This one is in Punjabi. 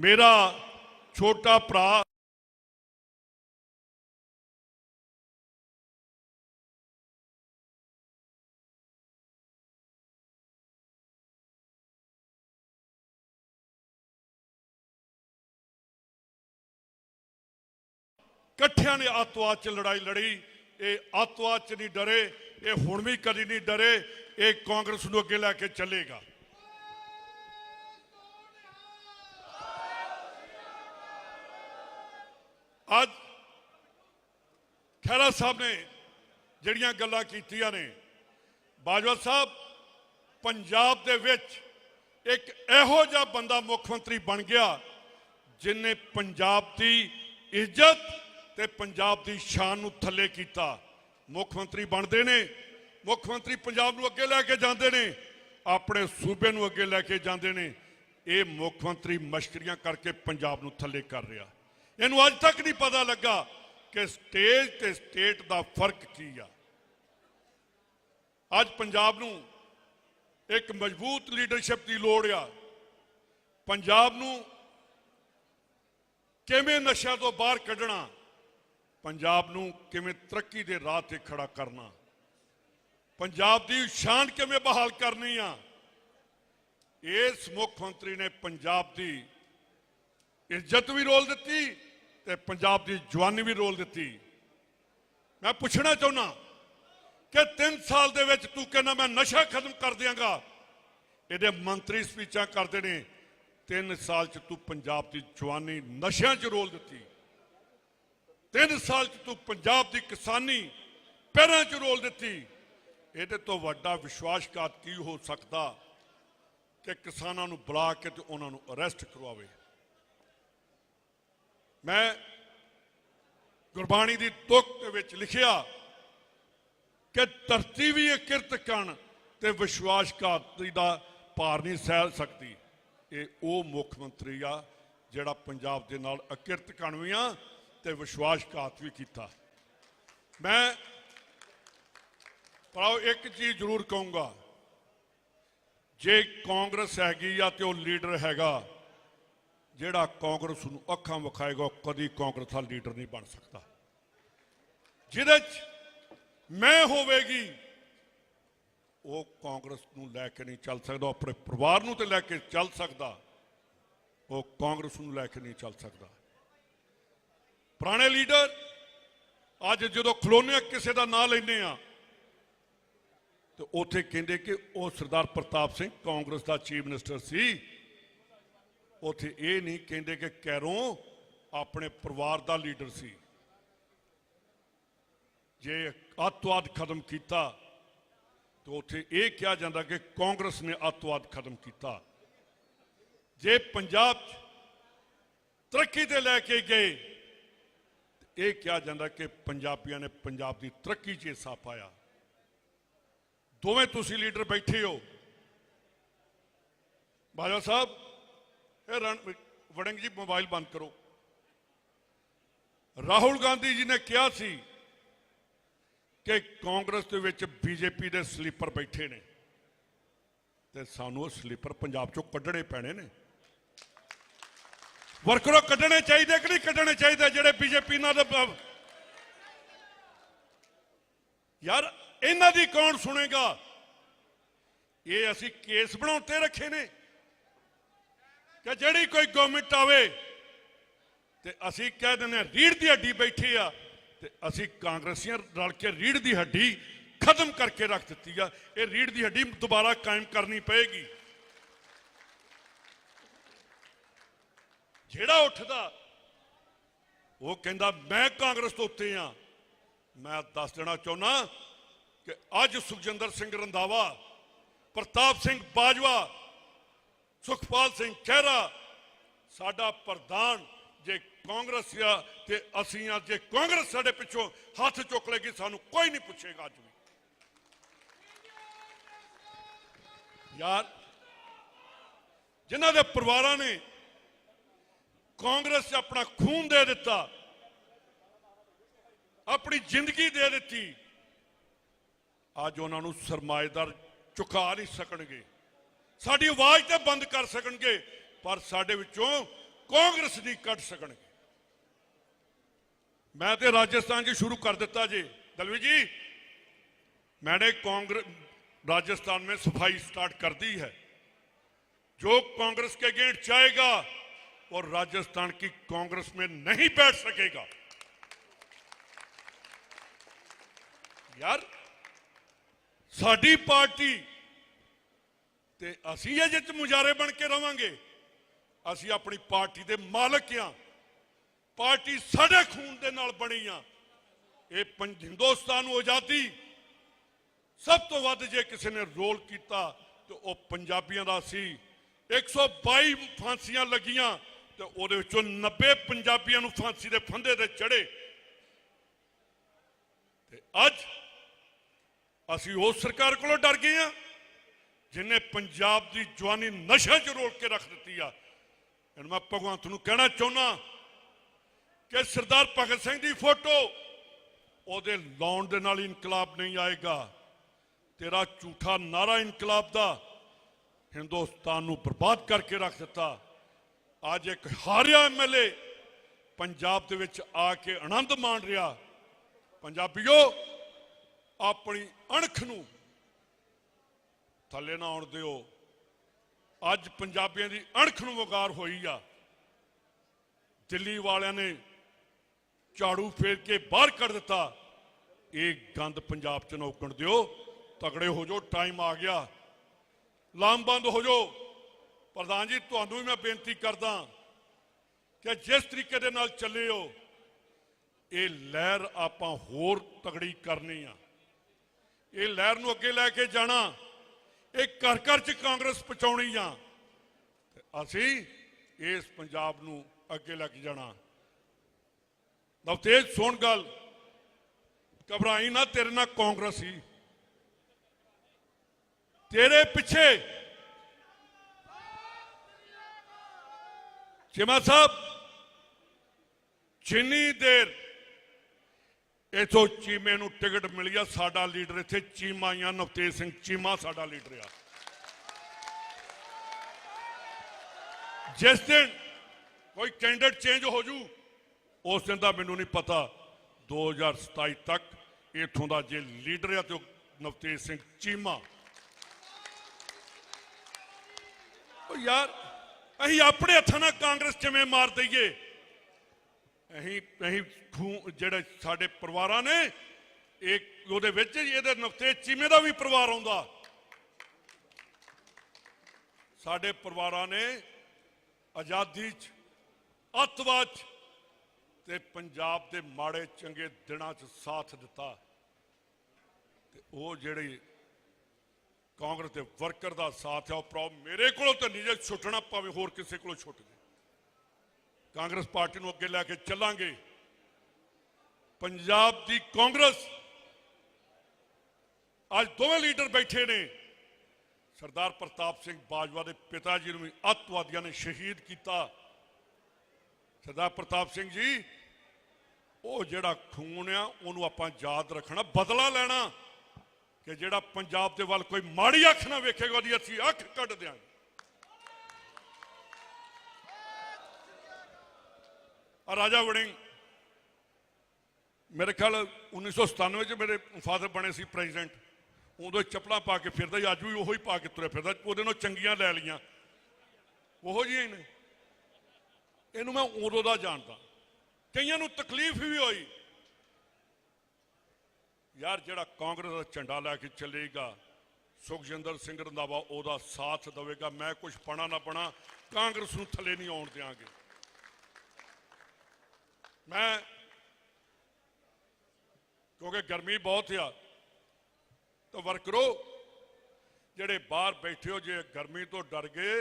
ਮੇਰਾ ਛੋਟਾ ਭਰਾ ਇਕੱਠਿਆਂ ਨੇ ਆਤਵਾਦ 'ਚ ਲੜਾਈ ਲੜੀ ਇਹ ਆਤਵਾਦ 'ਚ ਨਹੀਂ ਡਰੇ ਇਹ ਹੁਣ ਵੀ ਕਦੀ ਨਹੀਂ ਡਰੇ ਇਹ ਕਾਂਗਰਸ ਨੂੰ ਅੱਗੇ ਲੈ ਕੇ ਚੱਲੇਗਾ ਅੱਜ ਖਹਿਰਾ ਸਾਹਿਬ ਨੇ ਜਿਹੜੀਆਂ ਗੱਲਾਂ ਕੀਤੀਆਂ ਨੇ, ਬਾਜਵਾ ਸਾਹਿਬ, ਪੰਜਾਬ ਦੇ ਵਿੱਚ ਇੱਕ ਇਹੋ ਜਿਹਾ ਬੰਦਾ ਮੁੱਖ ਮੰਤਰੀ ਬਣ ਗਿਆ ਜਿਨੇ ਪੰਜਾਬ ਦੀ ਇੱਜ਼ਤ ਤੇ ਪੰਜਾਬ ਦੀ ਸ਼ਾਨ ਨੂੰ ਥੱਲੇ ਕੀਤਾ। ਮੁੱਖ ਮੰਤਰੀ ਬਣਦੇ ਨੇ, ਮੁੱਖ ਮੰਤਰੀ ਪੰਜਾਬ ਨੂੰ ਅੱਗੇ ਲੈ ਕੇ ਜਾਂਦੇ ਨੇ, ਆਪਣੇ ਸੂਬੇ ਨੂੰ ਅੱਗੇ ਲੈ ਕੇ ਜਾਂਦੇ ਨੇ। ਇਹ ਮੁੱਖ ਮੰਤਰੀ ਮਸ਼ਕਰੀਆਂ ਕਰਕੇ ਪੰਜਾਬ ਨੂੰ ਥੱਲੇ ਕਰ ਰਿਹਾ। ਇਹਨੂੰ ਅੱਜ ਤੱਕ ਨਹੀਂ ਪਤਾ ਲੱਗਾ ਕਿ ਸਟੇਜ ਤੇ ਸਟੇਟ ਦਾ ਫ਼ਰਕ ਕੀ ਆ। ਅੱਜ ਪੰਜਾਬ ਨੂੰ ਇੱਕ ਮਜ਼ਬੂਤ ਲੀਡਰਸ਼ਿਪ ਦੀ ਲੋੜ ਆ। ਪੰਜਾਬ ਨੂੰ ਕਿਵੇਂ ਨਸ਼ਿਆਂ ਤੋਂ ਬਾਹਰ ਕੱਢਣਾ, ਪੰਜਾਬ ਨੂੰ ਕਿਵੇਂ ਤਰੱਕੀ ਦੇ ਰਾਹ ਤੇ ਖੜਾ ਕਰਨਾ। ਪੰਜਾਬ ਦੀ ਸ਼ਾਨ ਕਿਵੇਂ ਬਹਾਲ ਕਰਨੀ ਆ। ਇਸ ਮੁੱਖ ਮੰਤਰੀ ਨੇ ਪੰਜਾਬ ਦੀ ਇੱਜ਼ਤ ਵੀ ਰੋਲ ਦਿੱਤੀ ਤੇ ਪੰਜਾਬ ਦੀ ਜਵਾਨੀ ਵੀ ਰੋਲ ਦਿੱਤੀ। ਮੈਂ ਪੁੱਛਣਾ ਚਾਹੁੰਦਾ ਕਿ 3 ਸਾਲ ਦੇ ਵਿੱਚ ਤੂੰ ਕਹਿੰਦਾ ਮੈਂ ਨਸ਼ਾ ਖਤਮ ਕਰ ਦਿਆਂਗਾ। ਇਹਦੇ ਮੰਤਰੀ ਸਪੀਚਾਂ ਕਰਦੇ ਨੇ 3 ਸਾਲ ਚ ਤੂੰ ਪੰਜਾਬ ਦੀ ਜਵਾਨੀ ਨਸ਼ਿਆਂ 'ਚ ਰੋਲ ਦਿੱਤੀ। 3 ਸਾਲ ਚ ਤੂੰ ਪੰਜਾਬ ਦੀ ਕਿਸਾਨੀ ਪੈਰਾਂ 'ਚ ਰੋਲ ਦਿੱਤੀ। ਇਹਦੇ ਤੋਂ ਵੱਡਾ ਵਿਸ਼ਵਾਸਘਾਤ ਕੀ ਹੋ ਸਕਦਾ ਕਿ ਕਿਸਾਨਾਂ ਨੂੰ ਬੁਲਾ ਕੇ ਤੇ ਉਹਨਾਂ ਨੂੰ ਅਰੈਸਟ ਕਰਵਾਵੇ? ਮੈਂ ਗੁਰਬਾਣੀ ਦੀ ਤੁਕ ਦੇ ਵਿੱਚ ਲਿਖਿਆ ਕਿ ਧਰਤੀ ਵੀ ਇਹ ਕਿਰਤ ਕਣ ਤੇ ਵਿਸ਼ਵਾਸਘਾਤੀ ਦਾ ਭਾਰ ਨਹੀਂ ਸਹਿ ਸਕਦੀ। ਇਹ ਉਹ ਮੁੱਖ ਮੰਤਰੀ ਆ ਜਿਹੜਾ ਪੰਜਾਬ ਦੇ ਨਾਲ ਅਕਿਰਤ ਕਣ ਵੀ ਆ ਤੇ ਵਿਸ਼ਵਾਸਘਾਤ ਵੀ ਕੀਤਾ। ਮੈਂ ਪਰ ਇੱਕ ਚੀਜ਼ ਜ਼ਰੂਰ ਕਹੂੰਗਾ। ਜੇ ਕਾਂਗਰਸ ਹੈਗੀ ਆ ਤੇ ਉਹ ਲੀਡਰ ਹੈਗਾ ਜਿਹੜਾ ਕਾਂਗਰਸ ਨੂੰ ਅੱਖਾਂ ਵਿਖਾਏਗਾ ਉਹ ਕਦੀ ਕਾਂਗਰਸ ਦਾ ਲੀਡਰ ਨਹੀਂ ਬਣ ਸਕਦਾ। ਜਿਹਦੇ ਚ ਮੈਂ ਹੋਵੇਗੀ, ਉਹ ਕਾਂਗਰਸ ਨੂੰ ਲੈ ਕੇ ਨਹੀਂ ਚੱਲ ਸਕਦਾ ਆਪਣੇ ਪਰਿਵਾਰ ਨੂੰ ਤੇ ਲੈ ਕੇ ਚੱਲ ਸਕਦਾ, ਉਹ ਕਾਂਗਰਸ ਨੂੰ ਲੈ ਕੇ ਨਹੀਂ ਚੱਲ ਸਕਦਾ। ਪੁਰਾਣੇ ਲੀਡਰ, ਅੱਜ ਜਦੋਂ ਖਲੋਨੇ ਆ, ਕਿਸੇ ਦਾ ਨਾਂ ਲੈਂਦੇ ਆ, ਤੇ ਉੱਥੇ ਕਹਿੰਦੇ ਕਿ ਉਹ ਸਰਦਾਰ ਪ੍ਰਤਾਪ ਸਿੰਘ ਕਾਂਗਰਸ ਦਾ ਚੀਫ ਮਿਨਿਸਟਰ ਸੀ। ਉੱਥੇ ਇਹ ਨਹੀਂ ਕਹਿੰਦੇ ਕਿ ਕੈਰੋਂ ਆਪਣੇ ਪਰਿਵਾਰ ਦਾ ਲੀਡਰ ਸੀ। ਜੇ ਅੱਤਵਾਦ ਖਤਮ ਕੀਤਾ, ਤਾਂ ਉੱਥੇ ਇਹ ਕਿਹਾ ਜਾਂਦਾ ਕਿ ਕਾਂਗਰਸ ਨੇ ਅੱਤਵਾਦ ਖਤਮ ਕੀਤਾ। ਜੇ ਪੰਜਾਬ 'ਚ ਤਰੱਕੀ ਤੇ ਲੈ ਕੇ ਗਏ, ਤੇ ਇਹ ਕਿਹਾ ਜਾਂਦਾ ਕਿ ਪੰਜਾਬੀਆਂ ਨੇ ਪੰਜਾਬ ਦੀ ਤਰੱਕੀ 'ਚ ਹਿੱਸਾ ਪਾਇਆ। ਦੋਵੇਂ ਤੁਸੀਂ ਲੀਡਰ ਬੈਠੇ ਹੋ। ਬਾਜਵਾ ਸਾਹਿਬ ਇਹ ਰਣ ਵੜਿੰਗ ਜੀ ਮੋਬਾਈਲ ਬੰਦ ਕਰੋ। ਰਾਹੁਲ ਗਾਂਧੀ ਜੀ ਨੇ ਕਿਹਾ ਸੀ ਕਿ ਕਾਂਗਰਸ ਦੇ ਵਿੱਚ ਬੀਜੇਪੀ ਦੇ ਸਲੀਪਰ ਬੈਠੇ ਨੇ ਤੇ ਸਾਨੂੰ ਉਹ ਸਲੀਪਰ ਪੰਜਾਬ ਚੋਂ ਕੱਢਣੇ ਪੈਣੇ ਨੇ। ਵਰਕਰੋ, ਕੱਢਣੇ ਚਾਹੀਦੇ ਕਿ ਨਹੀਂ ਕੱਢਣੇ ਚਾਹੀਦੇ? ਜਿਹੜੇ ਬੀਜੇਪੀ ਨਾਲ ਦੇ ਯਾਰ, ਇਹਨਾਂ ਦੀ ਕੌਣ ਸੁਣੇਗਾ? ਇਹ ਅਸੀਂ ਕੇਸ ਬਣਾਉਣ ਤੇ ਰੱਖੇ ਨੇ। ਕਿ ਜਿਹੜੀ ਕੋਈ ਗਵਰਨਮੈਂਟ ਆਵੇ, ਤੇ ਅਸੀਂ ਕਹਿ ਦਿੰਦੇ ਹਾਂ ਰੀੜ ਦੀ ਹੱਡੀ ਬੈਠੀ ਆ, ਤੇ ਅਸੀਂ ਕਾਂਗਰਸੀਆਂ ਰਲ ਕੇ ਰੀੜ ਦੀ ਹੱਡੀ ਖਤਮ ਕਰਕੇ ਰੱਖ ਦਿੱਤੀ ਆ। ਇਹ ਰੀੜ ਦੀ ਹੱਡੀ ਦੁਬਾਰਾ ਕਾਇਮ ਕਰਨੀ ਪਏਗੀ। ਜਿਹੜਾ ਉੱਠਦਾ, ਉਹ ਕਹਿੰਦਾ, ਮੈਂ ਕਾਂਗਰਸ ਤੋਂ ਉੱਤੇ ਆ। ਮੈਂ ਦੱਸ ਦੇਣਾ ਚਾਹੁੰਦਾ ਕਿ ਅੱਜ ਸੁਖਜਿੰਦਰ ਸਿੰਘ ਰੰਧਾਵਾ, ਪ੍ਰਤਾਪ ਸਿੰਘ ਬਾਜਵਾ ਸੁਖਪਾਲ ਸਿੰਘ ਖਹਿਰਾ, ਸਾਡਾ ਪ੍ਰਧਾਨ ਜੇ ਕਾਂਗਰਸ ਆ ਤੇ ਅਸੀਂ ਆ, ਜੇ ਕਾਂਗਰਸ ਸਾਡੇ ਪਿੱਛੋਂ ਹੱਥ ਚੁੱਕ ਲੇਗੀ, ਸਾਨੂੰ ਕੋਈ ਨਹੀਂ ਪੁੱਛੇਗਾ ਅੱਜ ਵੀ। ਯਾਰ, ਜਿਨ੍ਹਾਂ ਦੇ ਪਰਿਵਾਰਾਂ ਨੇ ਕਾਂਗਰਸ 'ਚ ਆਪਣਾ ਖੂਨ ਦੇ ਦਿੱਤਾ, ਆਪਣੀ ਜ਼ਿੰਦਗੀ ਦੇ ਦਿੱਤੀ, ਅੱਜ ਉਹਨਾਂ ਨੂੰ ਸਰਮਾਏਦਾਰ ਚੁਕਾ ਨਹੀਂ ਸਕਣਗੇ। ਸਾਡੀ ਆਵਾਜ਼ ਤੇ ਬੰਦ ਕਰ ਸਕਣਗੇ ਪਰ ਸਾਡੇ ਵਿੱਚੋਂ ਕਾਂਗਰਸ ਨਹੀਂ ਕੱਢ ਸਕਣਗੇ ਮੈਂ ਤੇ ਰਾਜਸਥਾਨ 'ਚ ਸ਼ੁਰੂ ਕਰ ਦਿੱਤਾ ਜੀ ਦਲਵੀ ਜੀ मैंने कांग्रेस राजस्थान में सफाई स्टार्ट कर दी है जो कांग्रेस के गेट जाएगा और राजस्थान की कांग्रेस में नहीं बैठ सकेगा यार ਸਾਡੀ ਪਾਰਟੀ ਤੇ ਅਸੀਂ ਇਹਦੇ ਚ ਮੁਜਾਰੇ ਬਣ ਕੇ ਰਵਾਂਗੇ। ਅਸੀਂ ਆਪਣੀ ਪਾਰਟੀ ਦੇ ਮਾਲਕ ਆ ਪਾਰਟੀ ਸਾਡੇ ਖੂਨ ਦੇ ਨਾਲ ਬਣੀ ਆ। ਇਹ ਪੰਜ- ਹਿੰਦੁਸਤਾਨ ਨੂੰ ਆਜ਼ਾਦੀ ਸਭ ਤੋਂ ਵੱਧ ਜੇ ਕਿਸੇ ਨੇ ਰੋਲ ਕੀਤਾ ਤੇ ਉਹ ਪੰਜਾਬੀਆਂ ਦਾ ਸੀ। 122 ਫਾਂਸੀਆਂ ਲੱਗੀਆਂ ਤੇ ਉਹਦੇ ਵਿੱਚੋਂ 90 ਪੰਜਾਬੀਆਂ ਨੂੰ ਫਾਂਸੀ ਦੇ ਫੰਦੇ ਤੇ ਚੜੇ ਤੇ ਅੱਜ ਅਸੀਂ ਉਸ ਸਰਕਾਰ ਕੋਲੋਂ ਡਰ ਗਏ ਆ ਜਿਨੇ ਪੰਜਾਬ ਦੀ ਜਵਾਨੀ ਨਸ਼ੇ 'ਚ ਰੋਲ ਕੇ ਰੱਖ ਦਿੱਤੀ ਆ, ਹੁਣ ਮੈਂ ਭਗਵੰਤ ਨੂੰ ਕਹਿਣਾ ਚਾਹੁੰਦਾ ਕਿ ਸਰਦਾਰ ਭਗਤ ਸਿੰਘ ਦੀ ਫੋਟੋ ਉਹਦੇ ਲਾਉਣ ਦੇ ਨਾਲ ਇਨਕਲਾਬ ਨਹੀਂ ਆਏਗਾ। ਤੇਰਾ ਝੂਠਾ ਨਾਰਾ ਇਨਕਲਾਬ ਦਾ ਹਿੰਦੁਸਤਾਨ ਨੂੰ ਬਰਬਾਦ ਕਰਕੇ ਰੱਖ ਦਿੱਤਾ। ਅੱਜ ਇੱਕ ਹਾਰਿਆ ਐਮਐਲਏ ਪੰਜਾਬ ਦੇ ਵਿੱਚ ਆ ਕੇ ਆਨੰਦ ਮਾਣ ਰਿਹਾ। ਪੰਜਾਬੀਓ, ਆਪਣੀ ਅਣਖ ਨੂੰ ਥੱਲੇ ਨਾ ਆਉਣ ਦਿਓ। ਅੱਜ ਪੰਜਾਬੀਆਂ ਦੀ ਅਣਖ ਨੂੰ ਵਗਾਰ ਹੋਈ ਆ। ਦਿੱਲੀ ਵਾਲਿਆਂ ਨੇ ਝਾੜੂ ਫੇਰ ਕੇ ਬਾਹਰ ਕੱਢ ਦਿੱਤਾ। ਇਹ ਗੰਦ ਪੰਜਾਬ ਚ ਨੌਕਣ ਦਿਓ। ਤਗੜੇ ਹੋ ਜਾਓ ਟਾਈਮ ਆ ਗਿਆ। ਲਾਮਬੰਦ ਹੋ ਜਾਓ। ਪ੍ਰਧਾਨ ਜੀ, ਤੁਹਾਨੂੰ ਵੀ ਮੈਂ ਬੇਨਤੀ ਕਰਦਾ ਕਿ ਜਿਸ ਤਰੀਕੇ ਦੇ ਨਾਲ ਚੱਲੇ ਹੋ, ਇਹ ਲਹਿਰ ਆਪਾਂ ਹੋਰ ਤਗੜੀ ਕਰਨੀ ਆ। ਇਹ ਲਹਿਰ ਨੂੰ ਅੱਗੇ ਲੈ ਕੇ ਜਾਣਾ। ਇਹ ਘਰ ਘਰ ਚ ਕਾਂਗਰਸ ਪਹੁੰਚਾਉਣੀ ਆ। ਅਸੀਂ ਇਸ ਪੰਜਾਬ ਨੂੰ ਅੱਗੇ ਲੈ ਕੇ ਜਾਣਾ। ਨਵਤੇਜ, ਸੁਣ ਗੱਲ। ਘਬਰਾਈ ਨਾ, ਤੇਰੇ ਨਾਲ ਕਾਂਗਰਸ ਹੀ। ਤੇਰੇ ਪਿੱਛੇ ਚਿਮਾ ਸਾਹਿਬ, ਜਿੰਨੀ ਦੇਰ ਇਥੋਂ ਚੀਮੇ ਨੂੰ ਟਿਕਟ ਮਿਲੀ ਆ ਸਾਡਾ ਲੀਡਰ ਇੱਥੇ ਚੀਮਾ ਜਾਂ ਨਵਤੇਜ ਸਿੰਘ ਚੀਮਾ ਸਾਡਾ ਲੀਡਰ ਆ। ਜਿਸ ਦਿਨ ਕੋਈ ਕੈਂਡੀਡੇਟ ਚੇਂਜ ਹੋ ਜੂ, ਉਸ ਦਿਨ ਦਾ ਮੈਨੂੰ ਨਹੀਂ ਪਤਾ 2027 ਤੱਕ ਇਥੋਂ ਦਾ ਜੇ ਲੀਡਰ ਆ ਤੇ ਨਵਤੇਜ ਸਿੰਘ ਚੀਮਾ। ਉਹ ਯਾਰ, ਅਸੀਂ ਆਪਣੇ ਹੱਥਾਂ ਨਾਲ ਕਾਂਗਰਸ ਕਿਵੇਂ ਮਾਰ ਦਈਏ? ਅਸੀਂ ਅਸੀਂ ਖੂਨ ਜਿਹੜੇ ਸਾਡੇ ਪਰਿਵਾਰਾਂ ਨੇ, ਇਹ ਉਹਦੇ ਵਿੱਚ ਇਹਦੇ ਨਫਤੇ ਚੀਮੇ ਦਾ ਵੀ ਪਰਿਵਾਰ ਆਉਂਦਾ। ਸਾਡੇ ਪਰਿਵਾਰਾਂ ਨੇ ਆਜ਼ਾਦੀ ਚ, ਅੱਤਵਾਦ 'ਚ ਤੇ ਪੰਜਾਬ ਦੇ ਮਾੜੇ ਚੰਗੇ ਦਿਨਾਂ 'ਚ ਸਾਥ ਦਿੱਤਾ। ਤੇ ਉਹ ਜਿਹੜੇ ਕਾਂਗਰਸ ਦੇ ਵਰਕਰ ਦਾ ਸਾਥ ਹੈ ਉਹ ਪ੍ਰੋ ਮੇਰੇ ਕੋਲੋਂ ਤਾਂ ਨਹੀਂ ਜੇ ਛੁੱਟਣਾ ਪਵੇ ਹੋਰ ਕਿਸੇ ਕੋਲੋਂ ਛੁੱਟ ਜੇ। ਕਾਂਗਰਸ ਪਾਰਟੀ ਨੂੰ ਅੱਗੇ ਲੈ ਕੇ ਚੱਲਾਂਗੇ। ਪੰਜਾਬ ਦੀ ਕਾਂਗਰਸ ਅੱਜ ਦੋਵੇਂ ਲੀਡਰ ਬੈਠੇ ਨੇ। ਸਰਦਾਰ ਪ੍ਰਤਾਪ ਸਿੰਘ ਬਾਜਵਾ ਦੇ ਪਿਤਾ ਜੀ ਨੂੰ ਵੀ ਅੱਤਵਾਦੀਆਂ ਨੇ ਸ਼ਹੀਦ ਕੀਤਾ। ਸਰਦਾਰ ਪ੍ਰਤਾਪ ਸਿੰਘ ਜੀ, ਉਹ ਜਿਹੜਾ ਖੂਨ ਆ, ਉਹਨੂੰ ਆਪਾਂ ਯਾਦ ਰੱਖਣਾ, ਬਦਲਾ ਲੈਣਾ ਕਿ ਜਿਹੜਾ ਪੰਜਾਬ ਦੇ ਵੱਲ ਕੋਈ ਮਾੜੀ ਅੱਖ ਨਾ ਵੇਖੇਗਾ ਉਹਦੀ ਅਸੀਂ ਅੱਖ ਕੱਢ ਦਿਆਂਗੇ। ਆ ਰਾਜਾ ਵੜਿੰਗ ਮੇਰੇ ਖਿਆਲ 1997 ਚ ਮੇਰੇ ਫਾਦਰ ਬਣੇ ਸੀ ਪ੍ਰੈਜ਼ੀਡੈਂਟ। ਉਦੋਂ ਚੱਪਲਾਂ ਪਾ ਕੇ ਫਿਰਦਾ ਅੱਜ ਵੀ ਉਹੋ ਹੀ ਪਾ ਕੇ ਤੁਰਿਆ ਫਿਰਦਾ। ਉਹਦੇ ਨਾਲ ਚੰਗੀਆਂ ਲੈ ਲੀਆਂ ਉਹੋ ਜਿਹੀਆਂ ਨੇ। ਇਹਨੂੰ ਮੈਂ ਉਦੋਂ ਦਾ ਜਾਣਦਾ। ਕਈਆਂ ਨੂੰ ਤਕਲੀਫ ਵੀ ਹੋਈ। ਯਾਰ ਜਿਹੜਾ ਕਾਂਗਰਸ ਦਾ ਝੰਡਾ ਲੈ ਕੇ ਚੱਲੇਗਾ, ਸੁਖਜਿੰਦਰ ਸਿੰਘ ਰੰਧਾਵਾ ਉਹਦਾ ਸਾਥ ਦੇਵੇਗਾ। ਮੈਂ ਕੁਝ ਪਣਾ ਨਾ ਪਣਾ, ਕਾਂਗਰਸ ਨੂੰ ਥੱਲੇ ਨਹੀਂ ਆਉਣ ਦਿਆਂਗੇ। ਮੈਂ ਕਿਉਂਕਿ ਗਰਮੀ ਬਹੁਤ ਆ, ਤਾਂ ਵਰਕਰੋ ਜਿਹੜੇ ਬਾਹਰ ਬੈਠੇ ਹੋ, ਜੇ ਗਰਮੀ ਤੋਂ ਡਰ ਗਏ